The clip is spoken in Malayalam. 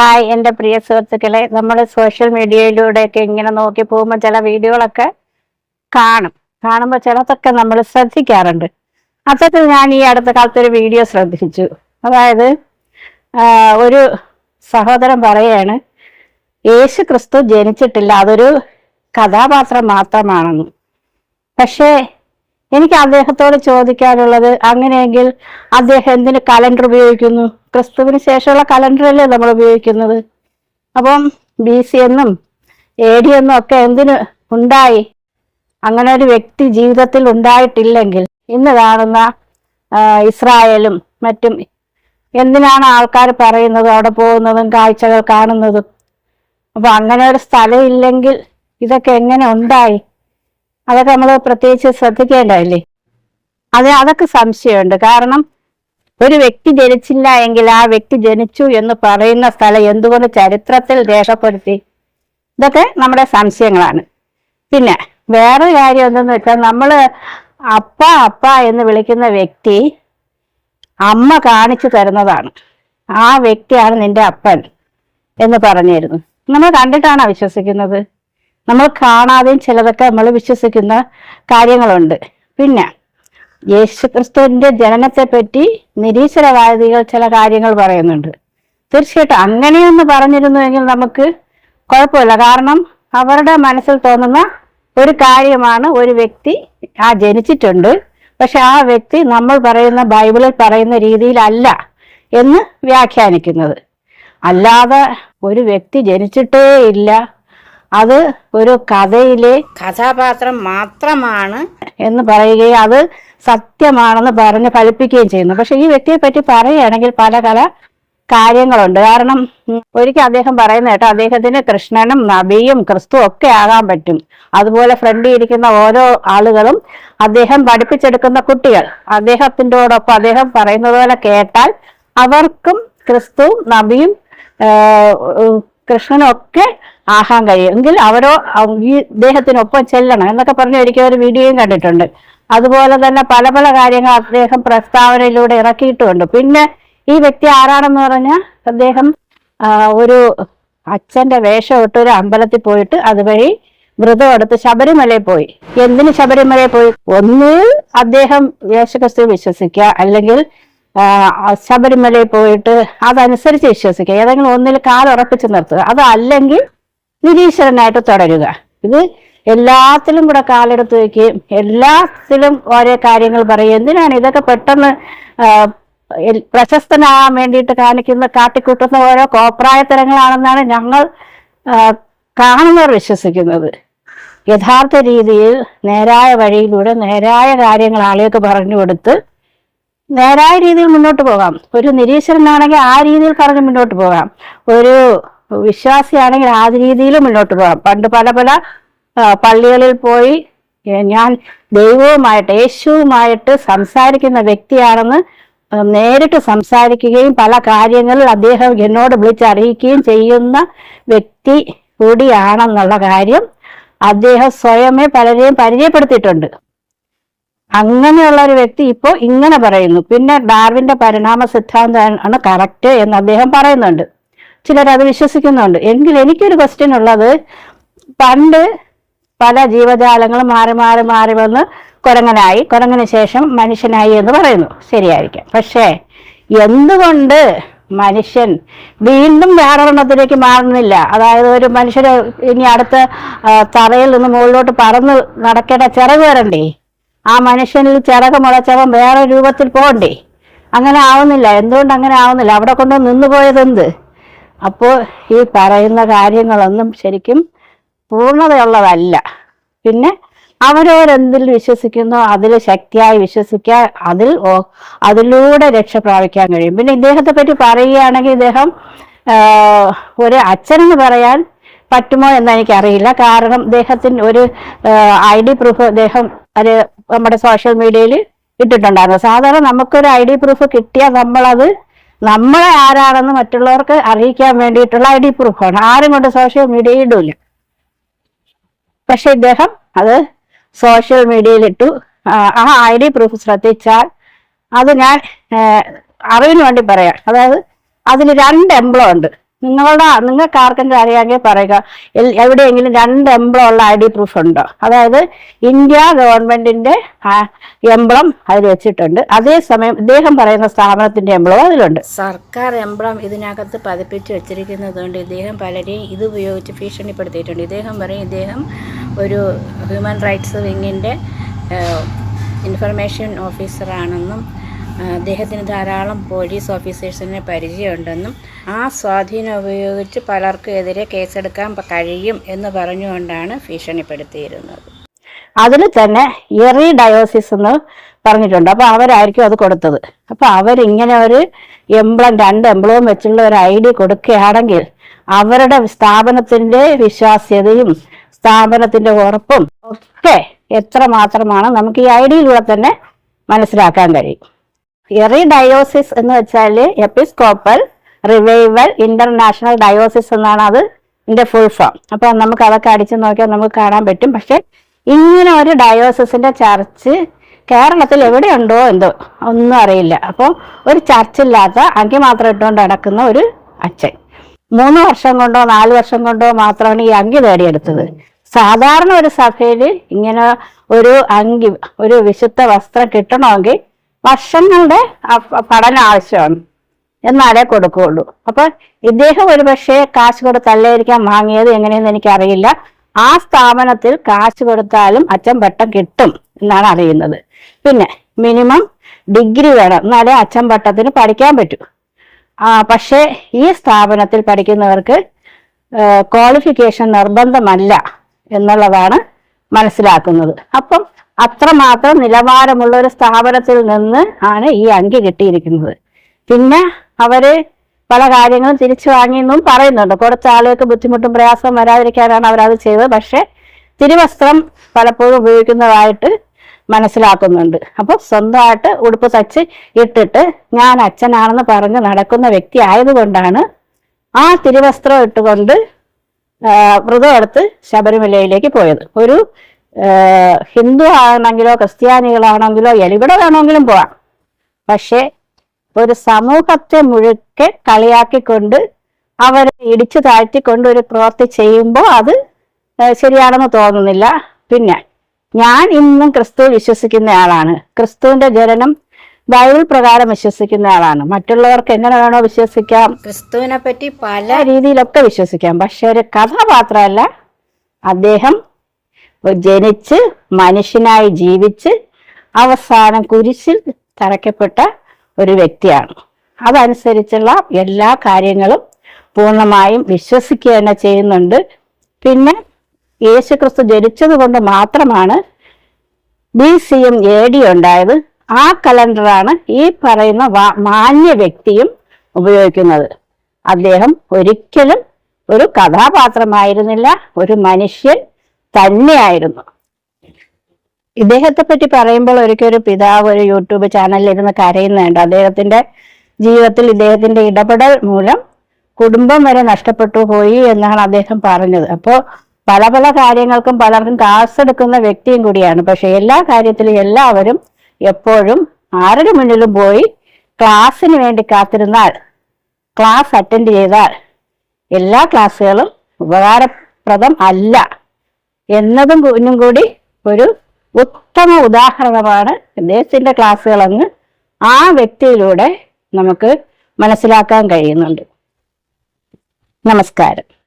ഹായ് എന്റെ പ്രിയ സുഹൃത്തുക്കളെ നമ്മൾ സോഷ്യൽ മീഡിയയിലൂടെയൊക്കെ ഇങ്ങനെ നോക്കി പോകുമ്പോൾ ചില വീഡിയോകളൊക്കെ കാണും. കാണുമ്പോൾ ചിലതൊക്കെ നമ്മൾ ശ്രദ്ധിക്കാറുണ്ട്. അത്തരത്തിൽ ഞാൻ ഈ അടുത്ത കാലത്തൊരു വീഡിയോ ശ്രദ്ധിച്ചു. അതായത് ഒരു സഹോദരൻ പറയാണ് യേശു ക്രിസ്തു ജനിച്ചിട്ടില്ല അതൊരു കഥാപാത്രം മാത്രമാണെന്ന്. പക്ഷേ എനിക്ക് അദ്ദേഹത്തോട് ചോദിക്കാനുള്ളത് അങ്ങനെയെങ്കിൽ അദ്ദേഹം എന്തിന് കലണ്ടർ ഉപയോഗിക്കുന്നു? ക്രിസ്തുവിന് ശേഷമുള്ള കലണ്ടറല്ലേ നമ്മൾ ഉപയോഗിക്കുന്നത്? അപ്പം ബി സി എന്നും എ ഡി എന്നും ഒക്കെ എന്തിന് ഉണ്ടായി? അങ്ങനെ ഒരു വ്യക്തി ജീവിതത്തിൽ ഉണ്ടായിട്ടില്ലെങ്കിൽ ഇന്ന് കാണുന്ന ഇസ്രായേലും മറ്റും എന്തിനാണ് ആൾക്കാർ പറയുന്നത്? അവിടെ പോകുന്നതും കാഴ്ചകൾ കാണുന്നതും. അപ്പൊ അങ്ങനെ ഒരു സ്ഥലം ഇല്ലെങ്കിൽ ഇതൊക്കെ എങ്ങനെ ഉണ്ടായി? അതൊക്കെ നമ്മൾ പ്രത്യേകിച്ച് ശ്രദ്ധിക്കേണ്ടതല്ലേ? അത് അതൊക്കെ സംശയമുണ്ട്. കാരണം ഒരു വ്യക്തി ജനിച്ചില്ല എങ്കിൽ ആ വ്യക്തി ജനിച്ചു എന്ന് പറയുന്ന സ്ഥലം എന്തുകൊണ്ട് ചരിത്രത്തിൽ രേഖപ്പെടുത്തി? ഇതൊക്കെ നമ്മുടെ സംശയങ്ങളാണ്. പിന്നെ വേറെ കാര്യം എന്തെന്ന് വെച്ചാൽ നമ്മൾ അപ്പ അപ്പ എന്ന് വിളിക്കുന്ന വ്യക്തി അമ്മ കാണിച്ചു തരുന്നതാണ്. ആ വ്യക്തിയാണ് നിന്റെ അപ്പൻ എന്ന് പറഞ്ഞിരുന്നു. നമ്മൾ കണ്ടിട്ടാണോ വിശ്വസിക്കുന്നത്? നമ്മൾ കാണാതെയും ചിലതൊക്കെ നമ്മൾ വിശ്വസിക്കുന്ന കാര്യങ്ങളുണ്ട്. പിന്നെ യേശുക്രിസ്തുവിന്റെ ജനനത്തെ പറ്റി നിരീശ്വരവാദികൾ ചില കാര്യങ്ങൾ പറയുന്നുണ്ട്. തീർച്ചയായിട്ടും അങ്ങനെയൊന്ന് പറഞ്ഞിരുന്നുവെങ്കിൽ നമുക്ക് കുഴപ്പമില്ല. കാരണം അവരുടെ മനസ്സിൽ തോന്നുന്ന ഒരു കാര്യമാണ് ഒരു വ്യക്തി ആ ജനിച്ചിട്ടുണ്ട്. പക്ഷെ ആ വ്യക്തി നമ്മൾ പറയുന്ന ബൈബിളിൽ പറയുന്ന രീതിയിലല്ല എന്ന് വ്യാഖ്യാനിക്കുന്നത്. അല്ലാതെ ഒരു വ്യക്തി ജനിച്ചിട്ടേ ഇല്ല. അത് ഒരു കഥയിലെ കഥാപാത്രം മാത്രമാണ് എന്ന് പറയുകയും അത് സത്യമാണെന്ന് പറഞ്ഞ് ഫലിപ്പിക്കുകയും ചെയ്യുന്നു. പക്ഷെ ഈ വ്യക്തിയെ പറ്റി പറയുകയാണെങ്കിൽ പല പല കാര്യങ്ങളുണ്ട്. കാരണം ഒരിക്കൽ അദ്ദേഹം പറയുന്ന കേട്ടോ അദ്ദേഹത്തിന് കൃഷ്ണനും നബിയും ക്രിസ്തു ഒക്കെ ആകാൻ പറ്റും. അതുപോലെ ഫ്രണ്ടിൽ ഇരിക്കുന്ന ഓരോ ആളുകളും അദ്ദേഹം പഠിപ്പിച്ചെടുക്കുന്ന കുട്ടികൾ. അദ്ദേഹത്തിന്റെയോടൊപ്പം അദ്ദേഹം പറയുന്നത് പോലെ കേട്ടാൽ അവർക്കും ക്രിസ്തു നബിയും ആഹ്, ആഹാൻ കഴിയും. എങ്കിൽ അവരോ ഈ ഇദ്ദേഹത്തിനൊപ്പം ചെല്ലണം എന്നൊക്കെ പറഞ്ഞ് ഒരിക്കൽ ഒരു വീഡിയോയും കണ്ടിട്ടുണ്ട്. അതുപോലെ തന്നെ പല പല കാര്യങ്ങൾ അദ്ദേഹം പ്രസ്താവനയിലൂടെ ഇറക്കിയിട്ടുമുണ്ട്. പിന്നെ ഈ വ്യക്തി ആരാണെന്ന് പറഞ്ഞാൽ അദ്ദേഹം ഒരു അച്ഛന്റെ വേഷം ഇട്ട് ഒരു അമ്പലത്തിൽ പോയിട്ട് അതുവഴി വ്രതം എടുത്ത് ശബരിമലയിൽ പോയി. എന്തിന് ശബരിമലയിൽ പോയി? ഒന്നിൽ അദ്ദേഹം യേശുക്രിസ്തു വിശ്വസിക്കുക. അല്ലെങ്കിൽ ശബരിമലയിൽ പോയിട്ട് അതനുസരിച്ച് വിശ്വസിക്കുക. ഏതെങ്കിലും ഒന്നിൽ കാലുറപ്പിച്ച് നിർത്തുക. അതല്ലെങ്കിൽ നിരീശ്വരനായിട്ട് തുടരുക. ഇത് എല്ലാത്തിലും കൂടെ കാലെടുത്ത് വയ്ക്കുകയും എല്ലാത്തിലും ഓരോ കാര്യങ്ങൾ പറയും എന്തിനാണ് ഇതൊക്കെ പെട്ടെന്ന് പ്രശസ്തനാകാൻ വേണ്ടിയിട്ട് കാണിക്കുന്ന കാട്ടിക്കൂട്ടുന്ന ഓരോ കോപ്രായത്തരങ്ങളാണെന്നാണ് ഞങ്ങൾ കാണുന്നവർ വിശ്വസിക്കുന്നത്. യഥാർത്ഥ രീതിയിൽ നേരായ വഴിയിലൂടെ നേരായ കാര്യങ്ങൾ ആളുകൾക്ക് പറഞ്ഞു കൊടുത്ത് നേരായ രീതിയിൽ മുന്നോട്ട് പോകാം. ഒരു നിരീശ്വരനാണെങ്കിൽ ആ രീതിയിൽ കറങ്ങി മുന്നോട്ട് പോകാം. ഒരു വിശ്വാസിയാണെങ്കിൽ ആ രീതിയിൽ മുന്നോട്ട് പോകാം. പണ്ട് പല പല പള്ളികളിൽ പോയി ഞാൻ ദൈവവുമായിട്ട് യേശുവുമായിട്ട് സംസാരിക്കുന്ന വ്യക്തിയാണെന്ന് നേരിട്ട് സംസാരിക്കുകയും പല കാര്യങ്ങളിൽ അദ്ദേഹം എന്നോട് വിളിച്ചറിയിക്കുകയും ചെയ്യുന്ന വ്യക്തി കൂടിയാണെന്നുള്ള കാര്യം അദ്ദേഹം സ്വയമേ പലരെയും പരിചയപ്പെടുത്തിയിട്ടുണ്ട്. അങ്ങനെയുള്ള ഒരു വ്യക്തി ഇപ്പോ ഇങ്ങനെ പറയുന്നു. പിന്നെ ഡാർവിന്റെ പരിണാമ സിദ്ധാന്തം ആണ് കറക്റ്റ് എന്ന് അദ്ദേഹം പറയുന്നുണ്ട്. ചിലർ അത് വിശ്വസിക്കുന്നുണ്ട്. എങ്കിൽ എനിക്കൊരു ക്വസ്റ്റ്യൻ ഉള്ളത്. പണ്ട് പല ജീവജാലങ്ങളും മാറി മാറി മാറി വന്ന് കുരങ്ങനായി കുരങ്ങന് ശേഷം മനുഷ്യനായി എന്ന് പറയുന്നു. ശരിയായിരിക്കാം. പക്ഷേ എന്തുകൊണ്ട് മനുഷ്യൻ വീണ്ടും വേറൊരെണ്ണത്തിലേക്ക് മാറുന്നില്ല? അതായത് ഒരു മനുഷ്യരെ ഇനി അടുത്ത തറയിൽ നിന്ന് മുകളിലോട്ട് പറന്ന് നടക്കേണ്ട ചിറക് വരണ്ടേ? ആ മനുഷ്യനിൽ ചിറക് മുളച്ചവൻ വേറെ രൂപത്തിൽ പോകണ്ടേ അങ്ങനെ ആവുന്നില്ല. എന്തുകൊണ്ട് അങ്ങനെ ആവുന്നില്ല? അവിടെ കൊണ്ട് നിന്ന് പോയത് എന്ത് അപ്പോൾ ഈ പറയുന്ന കാര്യങ്ങളൊന്നും ശരിക്കും പൂർണതയുള്ളതല്ല. പിന്നെ അവരവരെന്തിൽ വിശ്വസിക്കുന്നോ? അതിൽ ശക്തിയായി വിശ്വസിക്കാൻ അതിൽ അതിലൂടെ രക്ഷ പ്രാപിക്കാൻ കഴിയും. പിന്നെ ഇദ്ദേഹത്തെ പറ്റി പറയുകയാണെങ്കിൽ ഇദ്ദേഹം ഒരു അച്ഛനെന്ന് പറയാൻ പറ്റുമോ എന്ന് എനിക്കറിയില്ല. കാരണം ഇദ്ദേഹത്തിന് ഒരു ഐ ഡി പ്രൂഫ് അദ്ദേഹം ഒരു നമ്മുടെ സോഷ്യൽ മീഡിയയിൽ ഇട്ടിട്ടുണ്ടായിരുന്നു. സാധാരണ നമുക്കൊരു ഐ ഡി പ്രൂഫ് കിട്ടിയാൽ നമ്മളത് നമ്മളെ ആരാണെന്ന് മറ്റുള്ളവർക്ക് അറിയിക്കാൻ വേണ്ടിയിട്ടുള്ള ഐ ഡി പ്രൂഫാണ് ആരും കൊണ്ട് സോഷ്യൽ മീഡിയയിൽ ഇടൂല. പക്ഷെ ഇദ്ദേഹം അത് സോഷ്യൽ മീഡിയയിൽ ഇട്ടു. ആ, ഐ ഡി പ്രൂഫ് ശ്രദ്ധിച്ചാൽ അത് ഞാൻ അറിവിന് വേണ്ടി പറയാം. അതായത് അതിന് രണ്ട് എംബ്ലം ഉണ്ട്. നിങ്ങളുടെ നിങ്ങൾക്ക് ആർക്കെങ്കിലും അറിയാമെങ്കിൽ പറയുക. എവിടെയെങ്കിലും രണ്ട് എംബ്ലം ഉള്ള ഐ ഡി പ്രൂഫ് ഉണ്ടോ? അതായത് ഇന്ത്യ ഗവൺമെന്റിന്റെ എംബ്ലം അതിൽ വെച്ചിട്ടുണ്ട്. അതേസമയം ഇദ്ദേഹം പറയുന്ന സ്ഥാപനത്തിന്റെ എംബ്ലം അതിലുണ്ട്. സർക്കാർ എംബ്ലം ഇതിനകത്ത് പതിപ്പിച്ച് വെച്ചിരിക്കുന്നത് കൊണ്ട് ഇദ്ദേഹം പലരെയും ഇത് ഉപയോഗിച്ച് ഭീഷണിപ്പെടുത്തിയിട്ടുണ്ട്. ഇദ്ദേഹം പറയും ഇദ്ദേഹം ഒരു ഹ്യൂമൻ റൈറ്റ്സ് വിങ്ങിന്റെ ഇൻഫർമേഷൻ ഓഫീസറാണെന്നും അദ്ദേഹത്തിന് ധാരാളം പോലീസ് ഓഫീസേഴ്സിനെ പരിചയമുണ്ടെന്നും ആ സ്വാധീനം ഉപയോഗിച്ച് പലർക്കും എതിരെ കേസെടുക്കാൻ കഴിയും എന്ന് പറഞ്ഞുകൊണ്ടാണ് ഭീഷണിപ്പെടുത്തിയിരുന്നത്. അതിൽ തന്നെ എറി ഡയോസിസ് എന്ന് പറഞ്ഞിട്ടുണ്ട്. അപ്പൊ അവരായിരിക്കും അത് കൊടുത്തത്. അപ്പൊ അവരിങ്ങനെ ഒരു എംബ്ലം രണ്ട് എംബ്ലവും വെച്ചുള്ള ഒരു ഐ ഡി കൊടുക്കുകയാണെങ്കിൽ അവരുടെ സ്ഥാപനത്തിന്റെ വിശ്വാസ്യതയും സ്ഥാപനത്തിന്റെ ഉറപ്പും ഒക്കെ എത്ര മാത്രമാണ് നമുക്ക് ഈ ഐ ഡിയിലൂടെ തന്നെ മനസ്സിലാക്കാൻ കഴിയും. എറി ഡയോസിസ് എന്ന് വെച്ചാൽ എപ്പിസ്കോപ്പൽ റിവൈവൽ ഇന്റർനാഷണൽ ഡയോസിസ് എന്നാണ് അത് ഇതിന്റെ ഫുൾ ഫോം അപ്പൊ നമുക്ക് അതൊക്കെ അടിച്ചു നോക്കിയാൽ നമുക്ക് കാണാൻ പറ്റും. പക്ഷെ ഇങ്ങനെ ഒരു ഡയോസിന്റെ ചർച്ച് കേരളത്തിൽ എവിടെയുണ്ടോ എന്തോ ഒന്നും അറിയില്ല. അപ്പോൾ ഒരു ചർച്ചില്ലാത്ത അങ്കി മാത്രം ഇട്ടുകൊണ്ട് നടക്കുന്ന ഒരു അച്ഛൻ. മൂന്ന് വർഷം കൊണ്ടോ നാല് വർഷം കൊണ്ടോ മാത്രമാണ് ഈ അങ്കി നേടിയെടുത്തത്. സാധാരണ ഒരു സഭയിൽ ഇങ്ങനെ ഒരു അങ്കി ഒരു വിശുദ്ധ വസ്ത്രം കിട്ടണമെങ്കിൽ വർഷങ്ങളുടെ പഠന ആവശ്യമാണ് എന്നാലേ കൊടുക്കുകയുള്ളൂ. അപ്പൊ ഇദ്ദേഹം ഒരു പക്ഷേ കാശ് കൊടുത്തല്ലായിരിക്കാം വാങ്ങിയത് എങ്ങനെയെന്ന് എനിക്കറിയില്ല. ആ സ്ഥാപനത്തിൽ കാശ് കൊടുത്താലും അച്ഛൻ പട്ടം കിട്ടും എന്നാണ് അറിയുന്നത്. പിന്നെ മിനിമം ഡിഗ്രി വേണം എന്നാലേ അച്ഛൻ പട്ടത്തിന് പഠിക്കാൻ പറ്റൂ. ആ പക്ഷേ ഈ സ്ഥാപനത്തിൽ പഠിക്കുന്നവർക്ക് ക്വാളിഫിക്കേഷൻ നിർബന്ധമല്ല എന്നുള്ളതാണ് മനസ്സിലാക്കുന്നത്. അപ്പം അത്രമാത്രം നിലവാരമുള്ള ഒരു സ്ഥാപനത്തിൽ നിന്ന് ആണ് ഈ അങ്കി കിട്ടിയിരിക്കുന്നത്. പിന്നെ അവർ പല കാര്യങ്ങളും തിരിച്ചു വാങ്ങിയെന്നും പറയുന്നുണ്ട്. കുറച്ച് ആളുകൾക്ക് ബുദ്ധിമുട്ടും പ്രയാസവും വരാതിരിക്കാനാണ് അവരത് ചെയ്തത്. പക്ഷെ തിരുവസ്ത്രം പലപ്പോഴും ഉപയോഗിക്കുന്നതായിട്ട് മനസ്സിലാക്കുന്നുണ്ട്. അപ്പോൾ സ്വന്തമായിട്ട് ഉടുപ്പ് തച്ച് ഇട്ടിട്ട് ഞാൻ അച്ഛനാണെന്ന് പറഞ്ഞ് നടക്കുന്ന വ്യക്തി ആയതുകൊണ്ടാണ് ആ തിരുവസ്ത്രം ഇട്ടുകൊണ്ട് വ്രതം എടുത്ത് ശബരിമലയിലേക്ക് പോയത്. ഒരു ഹിന്ദു ആണെങ്കിലോ ക്രിസ്ത്യാനികളാണെങ്കിലോ എവിടെ വേണമെങ്കിലും പോവാം. പക്ഷേ ഒരു സമൂഹത്തെ മുഴുക്കെ കളിയാക്കിക്കൊണ്ട് അവരെ ഇടിച്ചു താഴ്ത്തിക്കൊണ്ട് ഒരു പ്രവൃത്തി ചെയ്യുമ്പോൾ അത് ശരിയാണെന്ന് തോന്നുന്നില്ല. പിന്നെ ഞാൻ ഇന്നും ക്രിസ്തു വിശ്വസിക്കുന്ന ആളാണ്. ക്രിസ്തുവിന്റെ ജനനം ബൈബിൾ പ്രകാരം വിശ്വസിക്കുന്ന ആളാണ്. മറ്റുള്ളവർക്ക് എങ്ങനെ വേണോ വിശ്വസിക്കാം? ക്രിസ്തുവിനെ പറ്റി പല രീതിയിലൊക്കെ വിശ്വസിക്കാം. പക്ഷെ ഒരു കഥാപാത്രമല്ല അദ്ദേഹം ജനിച്ച് മനുഷ്യനായി ജീവിച്ച് അവസാനം കുരിശിൽ തറയ്ക്കപ്പെട്ട ഒരു വ്യക്തിയാണ്. അതനുസരിച്ചുള്ള എല്ലാ കാര്യങ്ങളും പൂർണമായും വിശ്വസിക്കുക തന്നെ ചെയ്യുന്നുണ്ട്. പിന്നെ യേശുക്രിസ്തു ജനിച്ചത് കൊണ്ട് മാത്രമാണ് ബി സിയും എ ഡി ഉണ്ടായത്. ആ കലണ്ടറാണ് ഈ പറയുന്ന മാന്യ വ്യക്തിയും ഉപയോഗിക്കുന്നത്. അദ്ദേഹം ഒരിക്കലും ഒരു കഥാപാത്രമായിരുന്നില്ല ഒരു മനുഷ്യൻ തന്നെയായിരുന്നു. ഇദ്ദേഹത്തെ പറ്റി പറയുമ്പോൾ ഒരിക്കൽ ഒരു പിതാവ് ഒരു യൂട്യൂബ് ചാനലിൽ ഇരുന്ന് കരയുന്നുണ്ട്. അദ്ദേഹത്തിന്റെ ജീവിതത്തിൽ ഇദ്ദേഹത്തിന്റെ ഇടപെടൽ മൂലം കുടുംബം വരെ നഷ്ടപ്പെട്ടു പോയി എന്നാണ് അദ്ദേഹം പറഞ്ഞത്. അപ്പോൾ പല പല കാര്യങ്ങൾക്കും പലർക്കും കാസെടുക്കുന്ന വ്യക്തിയും കൂടിയാണ്. പക്ഷെ എല്ലാ കാര്യത്തിലും എല്ലാവരും എപ്പോഴും ആരുടെ മുന്നിലും പോയി ക്ലാസ്സിന് വേണ്ടി കാത്തിരുന്നാൽ ക്ലാസ് അറ്റൻഡ് ചെയ്താൽ എല്ലാ ക്ലാസ്സുകളും ഉപകാരപ്രദം അല്ല എന്നതും കുഞ്ഞും കൂടി ഒരു ഉത്തമ ഉദാഹരണമാണ് ദേശത്തിന്റെ ക്ലാസ്സുകളങ്ങ് ആ വ്യക്തിയിലൂടെ നമുക്ക് മനസ്സിലാക്കാൻ കഴിയുന്നുണ്ട്. നമസ്കാരം.